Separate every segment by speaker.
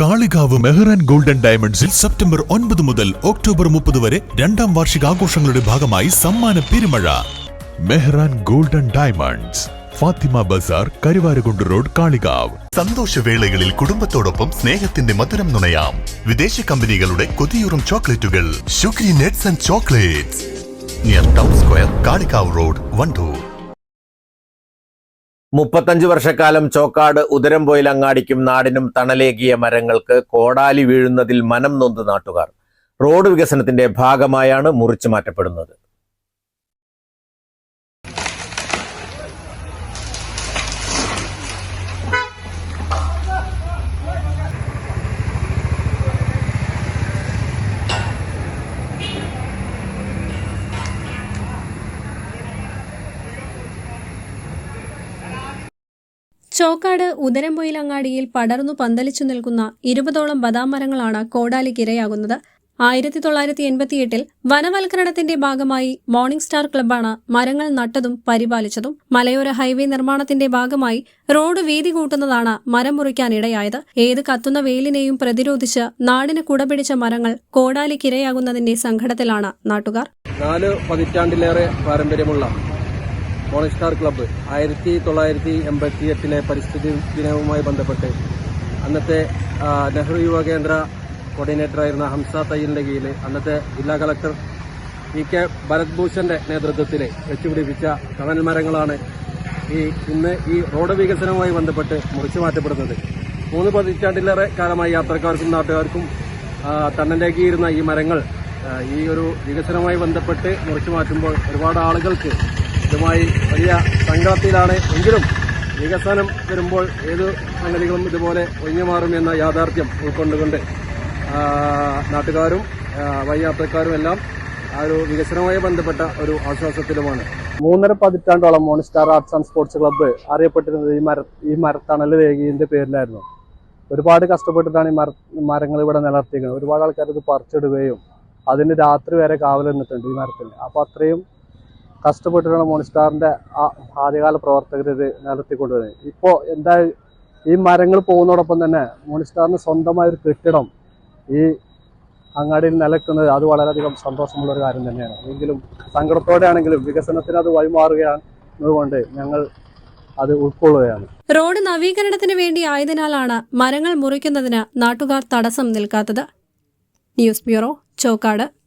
Speaker 1: Kalikavu Mehran golden ഡയമണ്ട്സിൽ September ഒൻപത് മുതൽ ഒക്ടോബർ മുപ്പത് വരെ രണ്ടാം വാർഷിക ആഘോഷങ്ങളുടെ ഭാഗമായി സമ്മാന പെരുമഴ. Mehran golden diamonds Fathima Bazar Karuvarakundu road Kalikavu.
Speaker 2: സന്തോഷവേളകളിൽ കുടുംബത്തോടൊപ്പം സ്നേഹത്തിന്റെ മധുരം നുണയാം. വിദേശ കമ്പനികളുടെ കൊതിയൂറും ചോക്ലേറ്റുകൾ. Shugri nuts and chocolates. Near town square Kalikavu road Wandoor.
Speaker 3: മുപ്പത്തഞ്ച് വർഷക്കാലം ചോക്കാട് ഉദരംപോയിൽ അങ്ങാടിക്കും നാടിനും തണലേകിയ മരങ്ങൾക്ക് കോടാലി വീഴുന്നതിൽ മനം നൊന്ത് നാട്ടുകാർ. റോഡ് വികസനത്തിന്റെ ഭാഗമായാണ് മുറിച്ചു മാറ്റപ്പെടുന്നത്.
Speaker 4: ചോക്കാട് ഉദരംപൊയിലങ്ങാടിയിൽ പടർന്നു പന്തലിച്ചു നിൽക്കുന്ന ഇരുപതോളം ബദാം മരങ്ങളാണ് കോടാലിക്കിരയാകുന്നത് ആയിരത്തി തൊള്ളായിരത്തി എൺപത്തിയെട്ടിൽ വനവൽക്കരണത്തിന്റെ ഭാഗമായി മോർണിംഗ് സ്റ്റാർ ക്ലബ്ബാണ് മരങ്ങൾ നട്ടതും പരിപാലിച്ചതും. മലയോര ഹൈവേ നിർമ്മാണത്തിന്റെ ഭാഗമായി റോഡ് വീതി കൂട്ടുന്നതാണ് മരം മുറിക്കാനിടയായത് ഏത് കത്തുന്ന വെയിലിനെയും പ്രതിരോധിച്ച് നാടിന് കുടപിടിച്ച മരങ്ങൾ കോടാലിക്കിരയാകുന്നതിന്റെ സങ്കടത്തിലാണ് നാട്ടുകാർ.
Speaker 5: നാല് പതിറ്റാണ്ടിലേറെ പാരമ്പര്യമുള്ള മോർണിംഗ് സ്റ്റാർ ക്ലബ്ബ് ആയിരത്തി തൊള്ളായിരത്തി എൺപത്തി എട്ടിലെ പരിസ്ഥിതി ദിനവുമായി ബന്ധപ്പെട്ട് അന്നത്തെ നെഹ്റു യുവ കേന്ദ്ര കോർഡിനേറ്ററായിരുന്ന ഹംസ തയ്യലിന്റെ കീഴിൽ അന്നത്തെ ജില്ലാ കളക്ടർ ഇ കെ ഭരത് ഭൂഷന്റെ നേതൃത്വത്തിൽ വെച്ചുപിടിപ്പിച്ച കണൽ മരങ്ങളാണ് ഈ ഇന്ന് ഈ റോഡ് വികസനവുമായി ബന്ധപ്പെട്ട് മുറിച്ചു മാറ്റപ്പെടുന്നത്. മൂന്ന് പതിറ്റാണ്ടിലേറെ കാലമായി യാത്രക്കാർക്കും നാട്ടുകാർക്കും ആ, ഈ മരങ്ങൾ ഈ ഒരു വികസനവുമായി ബന്ധപ്പെട്ട് മുറിച്ചു മാറ്റുമ്പോൾ ഒരുപാട് ആളുകൾക്ക് ഇതുമായി വലിയ സങ്കടത്തിലാണ് എങ്കിലും വികസനം വരുമ്പോൾ ഏത് സംഗതികളും ഇതുപോലെ ഒഴിഞ്ഞു മാറുമെന്ന യാഥാർത്ഥ്യം ഉൾക്കൊണ്ടുകൊണ്ട് നാട്ടുകാരും വഴിയാത്രക്കാരും എല്ലാം ആ ഒരു വികസനവുമായി ബന്ധപ്പെട്ട ഒരു ആശ്വാസത്തിലുമാണ്. മൂന്നര പതിറ്റാണ്ടോളം Monistar arts and sports club അറിയപ്പെട്ടിരുന്നത് ഈ മര ഈ മരത്തണൽ രേഖീന്റെ പേരിലായിരുന്നു. ഒരുപാട് കഷ്ടപ്പെട്ടിട്ടാണ് ഈ മര മരങ്ങൾ ഇവിടെ നിലർത്തിയിരിക്കുന്നത് ഒരുപാട് ആൾക്കാർ ഇത് പറിച്ചിടുകയും അതിന് രാത്രി വരെ കാവൽ നിന്നിട്ടുണ്ട് ഈ മരത്തിൽ. അപ്പോൾ അത്രയും കഷ്ടപ്പെട്ടിട്ടാണ് മോണിസ്റ്റാറിന്റെ ആ- ആദ്യകാല പ്രവർത്തകർ ഇത് നിലത്തിക്കൊണ്ടുവരുന്നത് ഇപ്പോൾ എന്താ ഈ മരങ്ങൾ പോകുന്നതോടൊപ്പം തന്നെ മോണിസ്റ്റാറിന് സ്വന്തമായ ഒരു കെട്ടിടം ഈ അങ്ങാടിയിൽ നിലക്കുന്നത് അത് വളരെയധികം സന്തോഷമുള്ള ഒരു കാര്യം തന്നെയാണ്. എങ്കിലും സങ്കടത്തോടെയാണെങ്കിലും വികസനത്തിന് അത് വഴിമാറുകയാണതുകൊണ്ട് ഞങ്ങൾ അത് ഉൾക്കൊള്ളുകയാണ്.
Speaker 4: റോഡ് നവീകരണത്തിന് വേണ്ടി ആയതിനാലാണ് മരങ്ങൾ മുറിക്കുന്നതിന് നാട്ടുകാർ തടസ്സം നിൽക്കാത്തത്. News bureau Chokkad.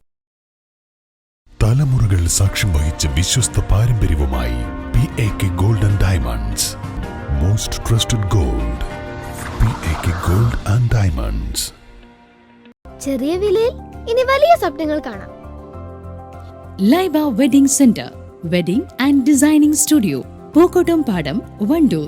Speaker 1: സാക്ഷ്യം വഹിച്ച വിശ്വസ്ത പാരമ്പര്യവുമായി P A K golden diamonds most trusted gold P A K gold and diamonds
Speaker 6: ചെറിയ വിലയിൽ ഇനി വലിയ സ്വപ്നങ്ങൾ കാണാം.
Speaker 7: Laiba wedding centre wedding and designing studio Pookkottam Padam Wandoor